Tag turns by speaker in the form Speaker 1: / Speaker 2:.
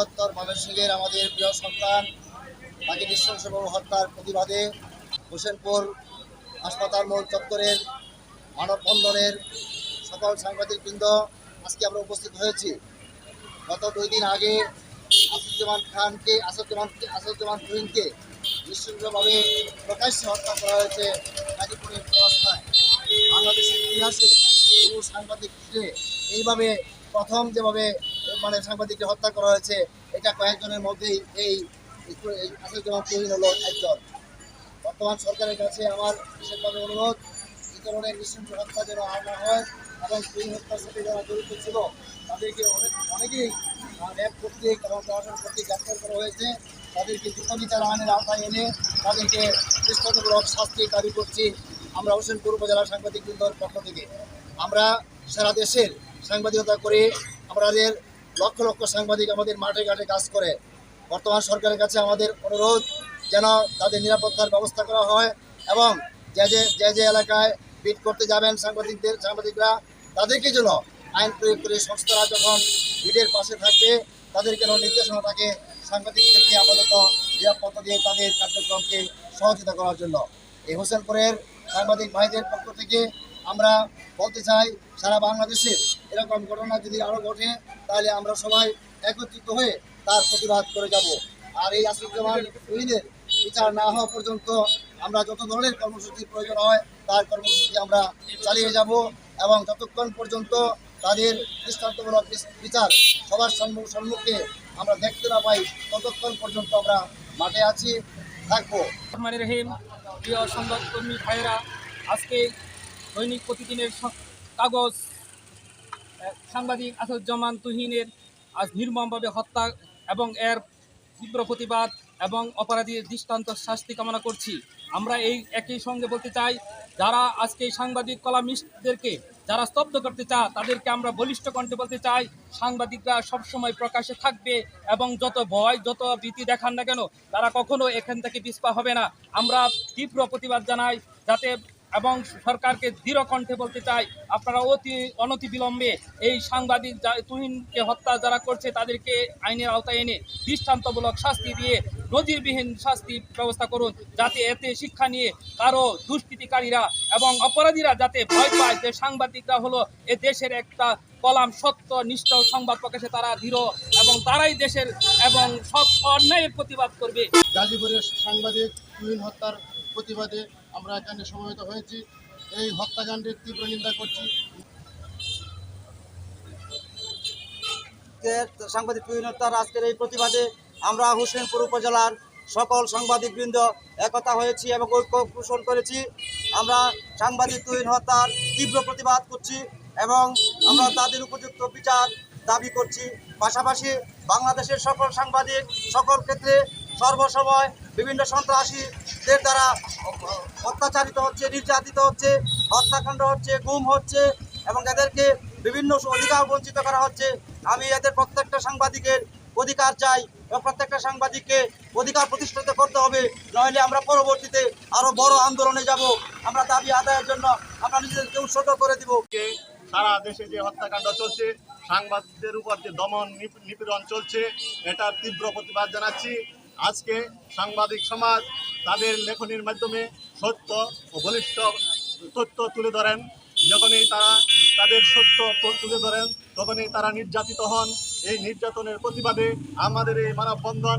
Speaker 1: বৃহত্তর ময়মনসিংহের আমাদের প্রিয় সন্তান তাকে নৃশংসভাবে হত্যার প্রতিবাদে হোসেনপুর হাসপাতাল মোড় চত্বরের মানববন্ধনের সকল সাংবাদিকবৃন্দ, আজকে আমরা উপস্থিত হয়েছি। গত দুই দিন আগে আসাদুজ্জামান খানকে, আসাদুজ্জামানকে, আসাদুজ্জামান তুহিনকে নৃশংসভাবে প্রকাশ্যে হত্যা করা হয়েছে গাজীপুরের অবস্থায় বাংলাদেশের ইতিহাসে কোনো সাংবাদিককে এইভাবে প্রথম যেভাবে মানে সাংবাদিককে হত্যা করা হয়েছে। এটা কয়েকজনের মধ্যেই এই আসাদুজ্জামান তুহিন হলো একজন। বর্তমান সরকারের কাছে আমার বিশেষভাবে অনুরোধ এই ধরনের নৃশংস হত্যা যেন আর না হয় এবং তুহিন হত্যার সাথে যারা জড়িত ছিল, তাদেরকে অনেক অনেকেই র্যাব কর্তৃক এবং প্রশাসন কর্তৃক গ্রেপ্তার করা হয়েছে। তাদেরকে দ্রুত বিচার আইনের আওতায় এনে তাদেরকে দৃষ্টান্তমূলক শাস্তি দাবি করছি। আমরা হোসেনপুর উপজেলা সাংবাদিক বৃন্দর পক্ষ থেকে। আমরা সারা দেশের সাংবাদিকতা করে, আমাদের লক্ষ লক্ষ সাংবাদিক আমাদের মাঠে ঘাটে কাজ করে। বর্তমান সরকারের কাছে আমাদের অনুরোধ যেন তাদের নিরাপত্তার ব্যবস্থা করা হয় এবং যে যে যে যে এলাকায় বিট করতে যাবেন সাংবাদিকদের, সাংবাদিকরা, তাদেরকে যেন আইন প্রয়োগ করে সংস্থারা যখন বিটের পাশে থাকবে তাদের যেন নির্দেশনা থাকে সাংবাদিকদেরকে আপাতত নিরাপত্তা দিয়ে তাদের কার্যক্রমকে সহযোগিতা করার জন্য। এই হোসেনপুরের সাংবাদিক ভাইদের পক্ষ থেকে আমরা বলতে চাই, সারা বাংলাদেশে এরকম ঘটনা যদি আরও ঘটে, তাহলে আমরা সবাই একত্রিত হয়ে তার প্রতিবাদ করে যাব। আর এই আসুজ্জামান তুহিনের বিচার না হওয়া পর্যন্ত আমরা যত ধরনের কর্মসূচির প্রয়োজন হয়, তার কর্মসূচি আমরা চালিয়ে যাব এবং যতক্ষণ পর্যন্ত তাদের দৃষ্টান্তমূলক বিচার সবার সম্মুখে আমরা দেখতে না পাই, ততক্ষণ পর্যন্ত আমরা মাঠে আছি, থাকব।
Speaker 2: রহিম, প্রিয় সংবাদকর্মী ভাইয়েরা, আজকে দৈনিক প্রতিদিনের কাগজ সাংবাদিক আসাদুজ্জামান তুহিনের আজ নির্মমভাবে হত্যা এবং এর তীব্র প্রতিবাদ এবং অপরাধীর দৃষ্টান্ত শাস্তি কামনা করছি। আমরা এই একই সঙ্গে বলতে চাই, যারা আজকে সাংবাদিক কলামিস্টদেরকে যারা স্তব্ধ করতে চা তাদেরকে আমরা বলিষ্ঠ কণ্ঠে বলতে চাই, সাংবাদিকরা সবসময় প্রকাশে থাকবে এবং যত ভয়, যত ভীতি দেখান না কেন, তারা কখনো এখান থেকে পিছপা হবে না। আমরা তীব্র প্রতিবাদ জানাই, যাতে এবং সরকারকে দৃঢ় কণ্ঠে বলতে চাই, আপনারা অতি অনতি বিলম্বে এই সাংবাদিক তুহিনকে হত্যা যারা করছে, তাদেরকে আইনের আওতায় এনে দৃষ্টান্তমূলক শাস্তি দিয়ে নজিরবিহীন শাস্তি ব্যবস্থা করুন, যাতে এতে শিক্ষা নিয়ে কারও দুষ্কৃতিকারীরা এবং অপরাধীরা যাতে ভয় পায়। যে সাংবাদিকরা হলো, এ দেশের একটা কলাম সত্য, নিষ্ঠ সংবাদ প্রকাশে তারা দৃঢ় এবং তারাই দেশের এবং সব অন্যায়ের প্রতিবাদ করবে।
Speaker 1: গাজীপুরের সাংবাদিক হত্যার প্রতিবাদে আমরা এখানে সমবেত হয়েছি। এই হত্যাকাণ্ডের তীব্র নিন্দা করছি।
Speaker 3: সাংবাদিক হত্যার আজকের এই প্রতিবাদে আমরা হোসেনপুর উপজেলার সকল সাংবাদিকবৃন্দ একতা হয়েছি এবং ঐক্য পোষণ করেছি। আমরা সাংবাদিক তুহিন হত্যার তীব্র প্রতিবাদ করছি এবং আমরা তাদের উপযুক্ত বিচার দাবি করছি। পাশাপাশি বাংলাদেশের সকল সাংবাদিক সকল ক্ষেত্রে সর্বসময় বিভিন্ন সন্ত্রাসীদের দ্বারা অত্যাচারিত হচ্ছে, নির্যাতিত হচ্ছে, হত্যাকাণ্ড হচ্ছে, গুম হচ্ছে এবং এদেরকে বিভিন্ন অধিকার বঞ্চিত করা হচ্ছে। আমি এদের প্রত্যেকটা সাংবাদিকের অধিকার চাই এবং প্রত্যেকটা সাংবাদিককে অধিকার প্রতিষ্ঠিত করতে হবে, নইলে আমরা পরবর্তীতে আরও বড় আন্দোলনে যাব। আমরা দাবি আদায়ের জন্য আমরা নিজেদেরকে উৎসর্গ করে দিব।
Speaker 4: সারা দেশে যে হত্যাকাণ্ড চলছে, সাংবাদিকদের উপর যে দমন নিপ- নিপীড়ন চলছে, এটার তীব্র প্রতিবাদ জানাচ্ছি। আজকে সাংবাদিক সমাজ তাদের লেখনির মাধ্যমে সত্য ও বলিষ্ঠ তথ্য তুলে ধরেন। যখনই তারা তাদের সত্য তুলে ধরেন, তখনই তারা নির্যাতিত হন। এই নির্যাতনের প্রতিবাদে আমাদের এই মানববন্ধন